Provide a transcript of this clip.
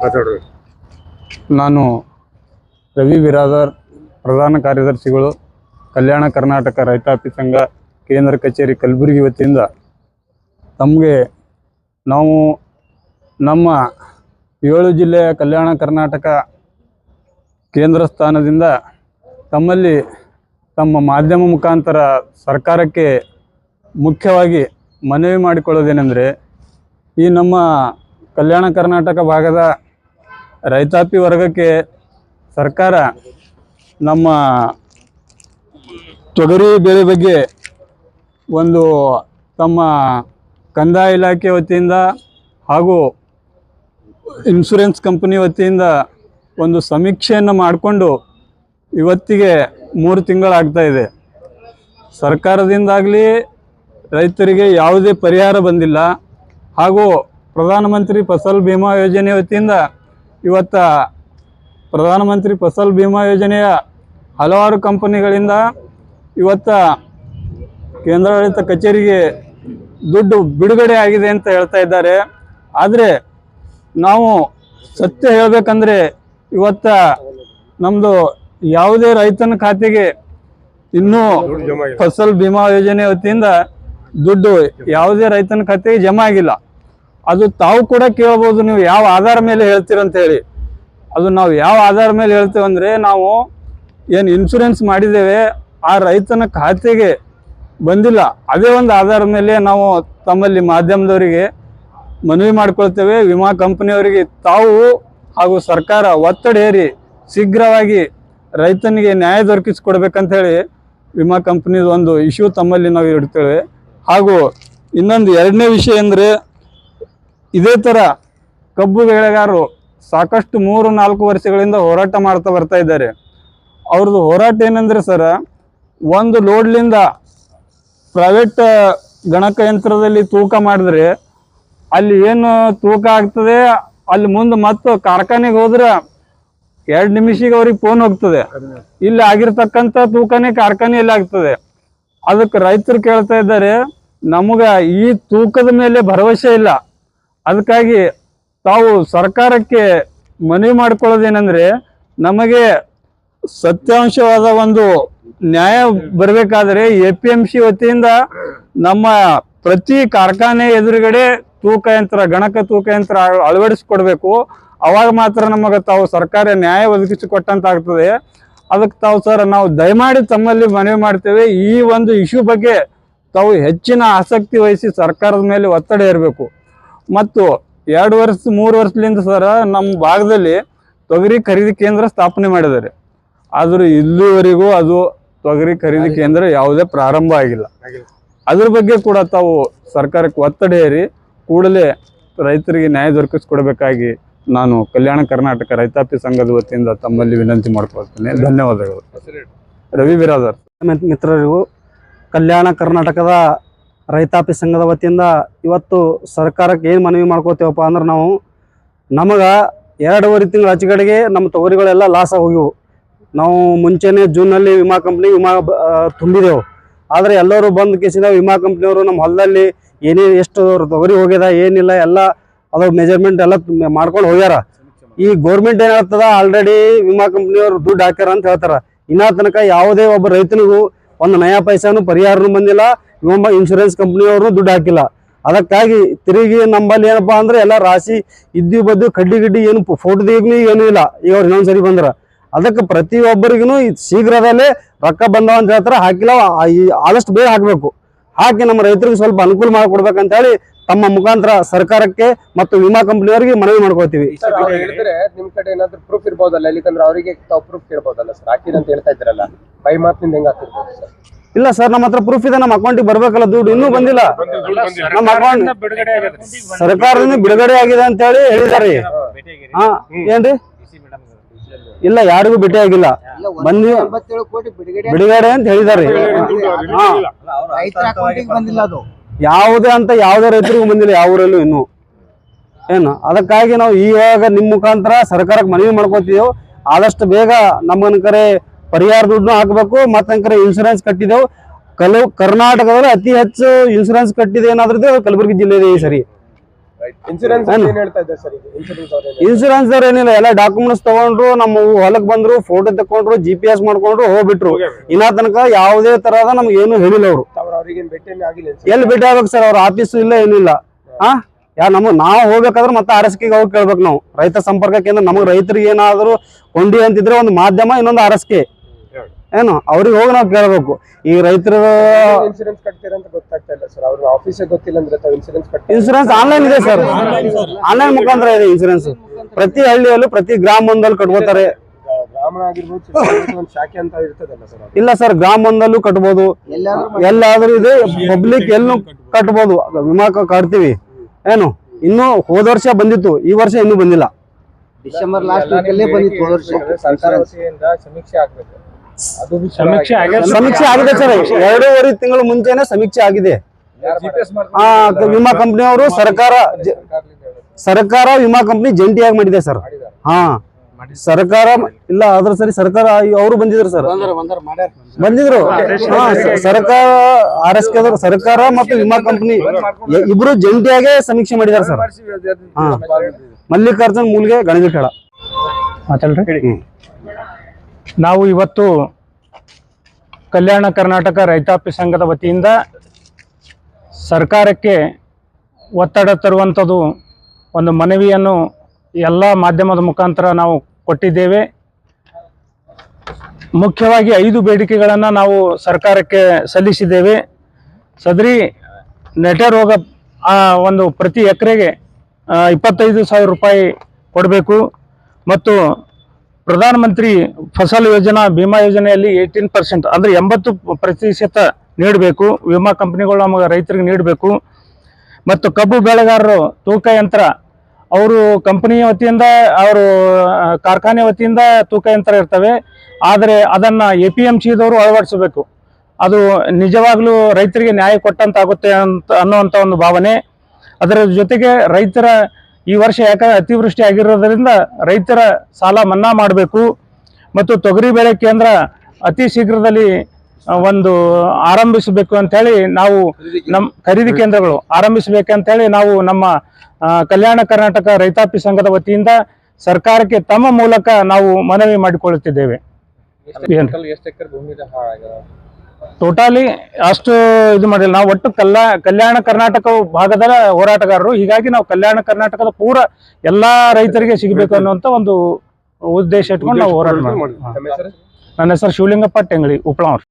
ಮಾತಾಡ್ರಿ. ನಾನು ರವಿ ಬಿರಾದರ್ ಪ್ರಧಾನ ಕಾರ್ಯದರ್ಶಿಗಳು, ಕಲ್ಯಾಣ ಕರ್ನಾಟಕ ರೈತಾಪಿ ಸಂಘ, ಕೇಂದ್ರ ಕಚೇರಿ ಕಲಬುರಗಿ ವತಿಯಿಂದ ತಮಗೆ ನಾವು ನಮ್ಮ ಏಳು ಜಿಲ್ಲೆಯ ಕಲ್ಯಾಣ ಕರ್ನಾಟಕ ಕೇಂದ್ರ ಸ್ಥಾನದಿಂದ ತಮ್ಮಲ್ಲಿ ತಮ್ಮ ಮಾಧ್ಯಮ ಮುಖಾಂತರ ಸರ್ಕಾರಕ್ಕೆ ಮುಖ್ಯವಾಗಿ ಮನವಿ ಮಾಡಿಕೊಳ್ಳೋದೇನೆಂದರೆ ಈ ನಮ್ಮ ಕಲ್ಯಾಣ ಕರ್ನಾಟಕ ಭಾಗದ ರೈತಾಪಿ ವರ್ಗಕ್ಕೆ ಸರ್ಕಾರ ನಮ್ಮ ತೊಗರಿ ಬೆಳೆ ಬಗ್ಗೆ ಒಂದು ತಮ್ಮ ಕಂದಾಯ ಇಲಾಖೆ ವತಿಯಿಂದ ಹಾಗೂ ಇನ್ಶೂರೆನ್ಸ್ ಕಂಪನಿ ವತಿಯಿಂದ ಒಂದು ಸಮೀಕ್ಷೆಯನ್ನು ಮಾಡಿಕೊಂಡು ಇವತ್ತಿಗೆ ಮೂರು ತಿಂಗಳಾಗ್ತಾ ಇದೆ. ಸರ್ಕಾರದಿಂದಾಗಲಿ ರೈತರಿಗೆ ಯಾವುದೇ ಪರಿಹಾರ ಬಂದಿಲ್ಲ ಹಾಗೂ ಪ್ರಧಾನಮಂತ್ರಿ ಫಸಲ್ ಭೀಮಾ ಯೋಜನೆ ವತಿಯಿಂದ ಇವತ್ತ ಪ್ರಧಾನಮಂತ್ರಿ ಫಸಲ್ ಬಿಮಾ ಯೋಜನೆಯ ಹಲವಾರು ಕಂಪನಿಗಳಿಂದ ಇವತ್ತ ಕೇಂದ್ರಾಡಳಿತ ಕಚೇರಿಗೆ ದುಡ್ಡು ಬಿಡುಗಡೆ ಆಗಿದೆ ಅಂತ ಹೇಳ್ತಾ ಇದ್ದಾರೆ. ಆದರೆ ನಾವು ಸತ್ಯ ಹೇಳಬೇಕಂದ್ರೆ ಇವತ್ತ ನಮ್ಮದು ಯಾವುದೇ ರೈತನ ಖಾತೆಗೆ ಇನ್ನೂ ಫಸಲ್ ಬಿಮಾ ಯೋಜನೆ ವತಿಯಿಂದ ದುಡ್ಡು ಯಾವುದೇ ರೈತನ ಖಾತೆಗೆ ಜಮಾ ಆಗಿಲ್ಲ. ಅದು ತಾವು ಕೂಡ ಕೇಳ್ಬೋದು, ನೀವು ಯಾವ ಆಧಾರ ಮೇಲೆ ಹೇಳ್ತೀರಂತ ಹೇಳಿ. ಅದು ನಾವು ಯಾವ ಆಧಾರ ಮೇಲೆ ಹೇಳ್ತೇವೆ ಅಂದರೆ ನಾವು ಏನು ಇನ್ಶೂರೆನ್ಸ್ ಮಾಡಿದ್ದೇವೆ, ಆ ರೈತನ ಖಾತೆಗೆ ಬಂದಿಲ್ಲ. ಅದೇ ಒಂದು ಆಧಾರದ ಮೇಲೆ ನಾವು ತಮ್ಮಲ್ಲಿ ಮಾಧ್ಯಮದವರಿಗೆ ಮನವಿ ಮಾಡ್ಕೊಳ್ತೇವೆ. ವಿಮಾ ಕಂಪನಿಯವರಿಗೆ ತಾವು ಹಾಗೂ ಸರ್ಕಾರ ಒತ್ತಡ ಹೇರಿ ಶೀಘ್ರವಾಗಿ ರೈತನಿಗೆ ನ್ಯಾಯ ದೊರಕಿಸಿಕೊಡ್ಬೇಕಂತ ಹೇಳಿ ವಿಮಾ ಕಂಪ್ನಿದು ಒಂದು ಇಶ್ಯೂ ತಮ್ಮಲ್ಲಿ ನಾವು ಇಡ್ತೇವೆ. ಹಾಗೂ ಇನ್ನೊಂದು ಎರಡನೇ ವಿಷಯ ಅಂದರೆ ಇದೇ ಥರ ಕಬ್ಬು ಬೆಳೆಗಾರರು ಸಾಕಷ್ಟು ಮೂರು, ನಾಲ್ಕು ವರ್ಷಗಳಿಂದ ಹೋರಾಟ ಮಾಡ್ತಾ ಬರ್ತಾ ಇದ್ದಾರೆ. ಅವ್ರದ್ದು ಹೋರಾಟ ಏನಂದ್ರೆ ಸರ, ಒಂದು ಲೋಡ್ಲಿಂದ ಪ್ರೈವೇಟ್ ಗಣಕಯಂತ್ರದಲ್ಲಿ ತೂಕ ಮಾಡಿದ್ರೆ ಅಲ್ಲಿ ಏನು ತೂಕ ಆಗ್ತದೆ, ಅಲ್ಲಿ ಮುಂದೆ ಮತ್ತು ಕಾರ್ಖಾನೆಗೆ ಹೋದ್ರೆ ಎರಡು ನಿಮಿಷಕ್ಕೆ ಅವ್ರಿಗೆ ಫೋನ್ ಹೋಗ್ತದೆ. ಇಲ್ಲಿ ಆಗಿರ್ತಕ್ಕಂಥ ತೂಕನೇ ಕಾರ್ಖಾನೆಯಲ್ಲಿ ಆಗ್ತದೆ. ಅದಕ್ಕೆ ರೈತರು ಕೇಳ್ತಾ ಇದ್ದಾರೆ, ನಮಗೆ ಈ ತೂಕದ ಮೇಲೆ ಭರವಸೆ ಇಲ್ಲ. ಅದಕ್ಕಾಗಿ ತಾವು ಸರ್ಕಾರಕ್ಕೆ ಮನವಿ ಮಾಡ್ಕೊಳ್ಳೋದೇನೆಂದರೆ ನಮಗೆ ಸತ್ಯಾಂಶವಾದ ಒಂದು ನ್ಯಾಯ ಬರಬೇಕಾದ್ರೆ ಎ ಪಿ ಎಂ ಸಿ ವತಿಯಿಂದ ನಮ್ಮ ಪ್ರತಿ ಕಾರ್ಖಾನೆ ಎದುರುಗಡೆ ತೂಕ ಯಂತ್ರ, ಗಣಕ ತೂಕ ಯಂತ್ರ ಅಳ- ಅಳವಡಿಸ್ಕೊಡ್ಬೇಕು. ಅವಾಗ ಮಾತ್ರ ನಮಗೆ ತಾವು ಸರ್ಕಾರ ನ್ಯಾಯ ಒದಗಿಸಿಕೊಟ್ಟಂತ ಆಗ್ತದೆ ಅದಕ್ಕೆ ತಾವು ಸರ್ ನಾವು ದಯಮಾಡಿ ತಮ್ಮಲ್ಲಿ ಮನವಿ ಮಾಡ್ತೇವೆ. ಈ ಒಂದು ಇಶ್ಯೂ ಬಗ್ಗೆ ತಾವು ಹೆಚ್ಚಿನ ಆಸಕ್ತಿ ವಹಿಸಿ ಸರ್ಕಾರದ ಮೇಲೆ ಒತ್ತಡ ಇರಬೇಕು ಮತ್ತು ಎರಡು ವರ್ಷ ಮೂರು ವರ್ಷದಿಂದ ಸರ ನಮ್ಮ ಭಾಗದಲ್ಲಿ ತೊಗರಿ ಖರೀದಿ ಕೇಂದ್ರ ಸ್ಥಾಪನೆ ಮಾಡಿದ್ದಾರೆ. ಆದರೂ ಇಲ್ಲಿವರೆಗೂ ಅದು ತೊಗರಿ ಖರೀದಿ ಕೇಂದ್ರ ಯಾವುದೇ ಪ್ರಾರಂಭ ಆಗಿಲ್ಲ. ಅದ್ರ ಬಗ್ಗೆ ಕೂಡ ತಾವು ಸರ್ಕಾರಕ್ಕೆ ಒತ್ತಡ ಹೇರಿ ಕೂಡಲೇ ರೈತರಿಗೆ ನ್ಯಾಯ ದೊರಕಿಸ್ಕೊಡ್ಬೇಕಾಗಿ ನಾನು ಕಲ್ಯಾಣ ಕರ್ನಾಟಕ ರೈತಾಪಿ ಸಂಘದ ವತಿಯಿಂದ ತಮ್ಮಲ್ಲಿ ವಿನಂತಿ ಮಾಡ್ಕೊಳ್ತೇನೆ. ಧನ್ಯವಾದಗಳು. ರವಿ ಬಿರಾದರ್. ಮಿತ್- ಮಿತ್ರರಿಗೂ ಕಲ್ಯಾಣ ಕರ್ನಾಟಕದ ರೈತಾಪಿ ಸಂಘದ ವತಿಯಿಂದ ಇವತ್ತು ಸರ್ಕಾರಕ್ಕೆ ಏನು ಮನವಿ ಮಾಡ್ಕೋತೀವಪ್ಪ ಅಂದ್ರೆ ನಾವು ನಮಗೆ ಎರಡೂವರೆ ತಿಂಗಳ ಅಚ್ಚುಗಡೆಗೆ ನಮ್ಮ ತೊಗರಿಗಳೆಲ್ಲ ಲಾಸ್ ಹೋಗಿವು ನಾವು ಮುಂಚೆನೇ ಜೂನಲ್ಲಿ ವಿಮಾ ಕಂಪ್ನಿ ವಿಮಾ ತುಂಬಿದೆವು. ಆದರೆ ಎಲ್ಲರೂ ಬಂದು ಕೇಸಿದ ವಿಮಾ ಕಂಪ್ನಿಯವರು ನಮ್ಮ ಹೊಲದಲ್ಲಿ ಏನೇ ಎಷ್ಟು ತೊಗರಿ ಹೋಗ್ಯದ, ಏನಿಲ್ಲ, ಎಲ್ಲ ಅದು ಮೆಜರ್ಮೆಂಟ್ ಎಲ್ಲ ಮಾಡ್ಕೊಂಡು ಹೋಗ್ಯಾರ. ಈ ಗೌರ್ಮೆಂಟ್ ಏನಾಗ್ತದ ಆಲ್ರೆಡಿ ವಿಮಾ ಕಂಪ್ನಿಯವರು ದುಡ್ಡು ಹಾಕ್ಯಾರ ಅಂತ ಹೇಳ್ತಾರ. ಇನ್ನ ತನಕ ಯಾವುದೇ ಒಬ್ಬ ರೈತನಿಗೂ ಒಂದು ನಯಾ ಪೈಸಾನು ಪರಿಹಾರನೂ ಬಂದಿಲ್ಲ. ವಿಮಾ ಇನ್ಶೂರೆನ್ಸ್ ಕಂಪ್ನಿಯವರು ದುಡ್ಡು ಹಾಕಿಲ್ಲ. ಅದಕ್ಕಾಗಿ ತಿರುಗಿ ನಮ್ಮಲ್ಲಿ ಏನಪ್ಪಾ ಅಂದ್ರೆ ಎಲ್ಲ ರಾಶಿ ಇದ್ದು ಬದ್ದು ಕಡ್ಡಿ ಗಿಡ್ಡಿ ಏನು ಫೋಟೋ ತೆಗಿಗೂ ಏನೂ ಇಲ್ಲ. ಈಗ ಅವ್ರು ಇನ್ನೊಂದ್ ಸರಿ ಬಂದ್ರ. ಅದಕ್ಕೆ ಪ್ರತಿಯೊಬ್ಬರಿಗೂ ಶೀಘ್ರದಲ್ಲೇ ರೊಕ್ಕ ಬಂದವ ಅಂತ ಹೇಳ್ತಾರೆ, ಹಾಕಿಲ್ಲ ಆದಷ್ಟು ಬೇಗ ಹಾಕಬೇಕು. ಹಾಕಿ ನಮ್ಮ ರೈತರಿಗೆ ಸ್ವಲ್ಪ ಅನುಕೂಲ ಮಾಡಿಕೊಡ್ಬೇಕಂತ ಹೇಳಿ ತಮ್ಮ ಮುಖಾಂತರ ಸರ್ಕಾರಕ್ಕೆ ಮತ್ತು ವಿಮಾ ಕಂಪನಿಯವರಿಗೆ ಮನವಿ ಮಾಡ್ಕೋತೀವಿ ನಿಮ್ ಕಡೆ ಏನಾದ್ರು ಪ್ರೂಫ್ ಇರ್ಬೋದಲ್ಲ ಅವರಿಗೆ ತಾವು ಪ್ರೂಫ್ ಕೇಳ್ಬೋದಲ್ಲ ಸರ್ ಹಾಕಿದಂತ ಹೇಳ್ತಾ ಇದ್ರಲ್ಲ. ಬೈ ಮಾತಿನಿಂದ ಹೆಂಗ್ ಹಾಕಿರ್ಬೋದು ಸರ್ ಇಲ್ಲ ಸರ್ ನಮ್ಮ ಹತ್ರ ಪ್ರೂಫ್ ಇದೆ ನಮ್ಮ ಅಕೌಂಟಿಗೆ ಬರ್ಬೇಕಲ್ಲ ದುಡ್ಡು ಇನ್ನೂ ಬಂದಿಲ್ಲ. ನಮ್ಮ ಅಕೌಂಟ್ ಸರ್ಕಾರದಿಂದ ಬಿಡುಗಡೆ ಆಗಿದೆ ಅಂತ ಹೇಳಿ ಹೇಳಿದಾರೆ ಹಾ ಏನ್ರಿ? ಇಲ್ಲ ಯಾರಿಗೂ ಭೇಟಿ ಆಗಿಲ್ಲ. ಬಂದಿ ಬಿಡುಗಡೆ ಅಂತ ಹೇಳಿದಾರೆ ಯಾವುದೇ ಅಂತ ಯಾವುದೇ ರೈತರಿಗೂ ಬಂದಿಲ್ಲ ಯಾವ ಊರಲ್ಲೂ ಇನ್ನು. ಏನು? ಅದಕ್ಕಾಗಿ ನಾವು ಈವಾಗ ನಿಮ್ಮ ಮುಖಾಂತರ ಸರ್ಕಾರಕ್ಕೆ ಮನವಿ ಮಾಡ್ಕೋತೀವಿ. ಆದಷ್ಟು ಬೇಗ ನಮ್ಮನ್ ಕರೆ ಪರಿಹಾರ ದುಡ್ಡು ಹಾಕಬೇಕು ಮತ್ತೆ ಇನ್ಶೂರೆನ್ಸ್ ಕಟ್ಟಿದೆವು. ಕಲು ಕರ್ನಾಟಕದಲ್ಲಿ ಅತಿ ಹೆಚ್ಚು ಇನ್ಶೂರೆನ್ಸ್ ಕಟ್ಟಿದೆ ಏನಾದ್ರೆ ಕಲಬುರಗಿ ಜಿಲ್ಲೆ ಇದೆ ಈ ಸರಿ ಇನ್ಸೂರೆನ್ಸ್ ಅವ್ರು ಏನ್ ಏನಿಲ್ಲ ಎಲ್ಲ ಡಾಕ್ಯುಮೆಂಟ್ಸ್ ತಗೊಂಡ್ರು ನಮ್ಮ ಹೊಲಕ್ ಬಂದ್ರು ಫೋಟೋ ತಕೊಂಡ್ರು ಜಿ ಪಿ ಎಸ್ ಮಾಡ್ಕೊಂಡ್ರು ಹೋಗ್ಬಿಟ್ರು. ಇನ್ನ ತನಕ ಯಾವುದೇ ತರಹದ ನಮ್ಗೆ ಏನು ಹೇಳಿಲ್ಲ ಅವರು. ಎಲ್ಲಿ ಭೇಟಿ ಆಗ್ಬೇಕು ಸರ್ ಅವ್ರ? ಆಫೀಸ್ ಇಲ್ಲ ಏನಿಲ್ಲ. ಹಾ. ಯಾ ನಮ್ಮ ನಾವು ಹೋಗ್ಬೇಕಾದ್ರೆ ಮತ್ತೆ ಆರ್ ಎಸ್ ಕೆ ಹೋಗಿ ಕೇಳ್ಬೇಕು ನಾವು. ರೈತ ಸಂಪರ್ಕ ಕೇಂದ್ರ ನಮಗೆ ರೈತರಿಗೆ ಏನಾದರೂ ಕೊಂಡಿ ಅಂತಿದ್ರೆ ಒಂದು ಮಾಧ್ಯಮ ಇನ್ನೊಂದು ಆರ್ ಎಸ್ ಕೆ. ಏನು? ಅವ್ರಿಗೆ ಹೋಗಿ ನಾವು ಕೇಳಬೇಕು. ಈ ರೈತರ ಇನ್ಸೂರೆನ್ಸ್ ಕಟ್ತೀರಾ ಅಂತ ಗೊತ್ತಾಗ್ತಾ ಇಲ್ಲ ಸರ್. ಅವ್ರ ಆಫೀಸಿಗೆ ಗೊತ್ತಿಲ್ಲ ಅಂದ್ರೆ ತಾವು ಇನ್ಸೂರೆನ್ಸ್ ಆನ್ಲೈನ್ ಇದೆ ಸರ್. ಆನ್ಲೈನ್ ಮುಖಾಂತರ ಇದೆ ಇನ್ಸೂರೆನ್ಸ್ ಪ್ರತಿ ಹಳ್ಳಿಯಲ್ಲೂ ಪ್ರತಿ ಗ್ರಾಮ ಒಂದಲ್ಲಿ ಕಟ್ಕೋತಾರೆ. ಈಗ ಬ್ರಾಹ್ಮಣ ಆಗಿರ್ಬೋದು ಚಿಕ್ಕಮಗಳೂರು ಒಂದು ಶಾಖೆ ಅಂತ ಇರ್ತದಲ್ಲ ಸರ್ ಇಲ್ಲ ಸರ್ ಗ್ರಾಮ ಒಂದಲ್ಲೂ ಕಟ್ಬೋದು. ಎಲ್ಲಾದ್ರೂ ಇದೆ ಪಬ್ಲಿಕ್ ಎಲ್ಲೂ ಕಟ್ಬೋದು. ವಿಮಾ ಕಟ್ತೀವಿ. ಏನು? ಇನ್ನು ಹೋದ ವರ್ಷ ಬಂದಿತ್ತು. ಈ ವರ್ಷ ಇನ್ನೂ ಬಂದಿಲ್ಲ. ಡಿಸೆಂಬರ್ ಲಾಸ್ಟ್ ವೀಕಲ್ಲೇ ಬಂದಿತ್ತು ಹೋದ ವರ್ಷ. ಸರ್ಕಾರ ಸಮೀಕ್ಷೆ ಆಗ್ಬೇಕು. ಸಮೀಕ್ಷೆ ಆಗಿದೆ. ಸಮೀಕ್ಷೆ ಆಗಿದೆ ಸರ್. ಎರಡೂವರೆ ತಿಂಗಳು ಮುಂಚೆನೆ ಸಮೀಕ್ಷೆ ಆಗಿದೆ. ಆ ವಿಮಾ ಕಂಪನಿಯವರು ಸರ್ಕಾರ. ಸರ್ಕಾರ ವಿಮಾ ಕಂಪನಿ ಜಂಟಿಯಾಗಿ ಮಾಡಿದೆ ಸರ್. ಹಾ. ಸರ್ಕಾರ ಇಲ್ಲ ಅದ್ರ ಸರಿ ಸರ್ಕಾರ ಅವರು ಬಂದಿದ್ರು ಸರ್. ಬಂದಿದ್ರು. ಹಾ ಸರ್ಕಾರ ಆರ್ ಎಸ್ ಕೆ ಸರ್ಕಾರ ಮತ್ತು ವಿಮಾ ಕಂಪನಿ ಇಬ್ರು ಜಂಟಿಯಾಗೆ ಸಮೀಕ್ಷೆ ಮಾಡಿದಾರೆ ಸರ್. ಹಾ. ಮಲ್ಲಿಕಾರ್ಜುನ್ ಮೂಲ್ಗೆ ಗಣೇಶ ಹೇಳ ಮಾತಾಡ್ರಿ. ನಾವು ಇವತ್ತು ಕಲ್ಯಾಣ ಕರ್ನಾಟಕ ರೈತಾಪಿ ಸಂಘದ ವತಿಯಿಂದ ಸರ್ಕಾರಕ್ಕೆ ಒತ್ತಡ ತರುವಂಥದ್ದು ಒಂದು ಮನವಿಯನ್ನು ಎಲ್ಲ ಮಾಧ್ಯಮದ ಮುಖಾಂತರ ನಾವು ಕೊಟ್ಟಿದ್ದೇವೆ. ಮುಖ್ಯವಾಗಿ ಐದು ಬೇಡಿಕೆಗಳನ್ನು ನಾವು ಸರ್ಕಾರಕ್ಕೆ ಸಲ್ಲಿಸಿದ್ದೇವೆ. ಸದರಿ ನೆಟ ರೋಗ ಒಂದು ಪ್ರತಿ ಎಕರೆಗೆ ಇಪ್ಪತ್ತೈದು ಸಾವಿರ ರೂಪಾಯಿ ಕೊಡಬೇಕು. ಮತ್ತು ಪ್ರಧಾನಮಂತ್ರಿ ಫಸಲ್ ಯೋಜನಾ ವಿಮಾ ಯೋಜನೆಯಲ್ಲಿ ಏಯ್ಟೀನ್ ಪರ್ಸೆಂಟ್ ಅಂದರೆ ಎಂಬತ್ತು ಪ್ರತಿಶತ ನೀಡಬೇಕು. ವಿಮಾ ಕಂಪ್ನಿಗಳು ನಮಗೆ ರೈತರಿಗೆ ನೀಡಬೇಕು. ಮತ್ತು ಕಬ್ಬು ಬೆಳೆಗಾರರು ತೂಕ ಯಂತ್ರ, ಅವರು ಕಂಪನಿಯ ವತಿಯಿಂದ, ಅವರು ಕಾರ್ಖಾನೆ ವತಿಯಿಂದ ತೂಕ ಯಂತ್ರ ಇರ್ತವೆ. ಆದರೆ ಅದನ್ನು ಎ ಪಿ ಎಂ ಸಿದವರು ಅಳವಡಿಸಬೇಕು. ಅದು ನಿಜವಾಗ್ಲೂ ರೈತರಿಗೆ ನ್ಯಾಯ ಕೊಟ್ಟಂತಾಗುತ್ತೆ ಅಂತ ಅನ್ನುವಂಥ ಒಂದು ಭಾವನೆ. ಅದರ ಜೊತೆಗೆ ರೈತರ ಈ ವರ್ಷ ಯಾಕಂದ್ರೆ ಅತಿವೃಷ್ಟಿ ಆಗಿರೋದ್ರಿಂದ ರೈತರ ಸಾಲ ಮನ್ನಾ ಮಾಡಬೇಕು ಮತ್ತು ತೊಗರಿ ಬೆಳೆ ಕೇಂದ್ರ ಅತಿ ಶೀಘ್ರದಲ್ಲಿ ಒಂದು ಆರಂಭಿಸಬೇಕು ಅಂತೇಳಿ ನಾವು ನಮ್ಮ ಖರೀದಿ ಕೇಂದ್ರಗಳು ಆರಂಭಿಸಬೇಕಂತೇಳಿ ನಾವು ನಮ್ಮ ಕಲ್ಯಾಣ ಕರ್ನಾಟಕ ರೈತಾಪಿ ಸಂಘದ ವತಿಯಿಂದ ಸರ್ಕಾರಕ್ಕೆ ತಮ್ಮ ಮೂಲಕ ನಾವು ಮನವಿ ಮಾಡಿಕೊಳ್ಳುತ್ತಿದ್ದೇವೆ. ಟೋಟಲಿ ಅಷ್ಟು ಇದು ಮಾಡಿಲ್ಲ. ನಾವು ಒಟ್ಟು ಕಲ್ಲ ಕಲ್ಯಾಣ ಕರ್ನಾಟಕ ಭಾಗದ ಹೋರಾಟಗಾರರು. ಹೀಗಾಗಿ ನಾವು ಕಲ್ಯಾಣ ಕರ್ನಾಟಕದ ಪೂರ ಎಲ್ಲಾ ರೈತರಿಗೆ ಸಿಗಬೇಕು ಅನ್ನುವಂತ ಒಂದು ಉದ್ದೇಶ ಇಟ್ಕೊಂಡು ನಾವು ಹೋರಾಟ ಮಾಡ್ತೀವಿ. ನನ್ನ ಹೆಸರು ಶಿವಲಿಂಗಪ್ಪ ಟೆಂಗಳಿ ಉಪ್ಳಾವ್ರು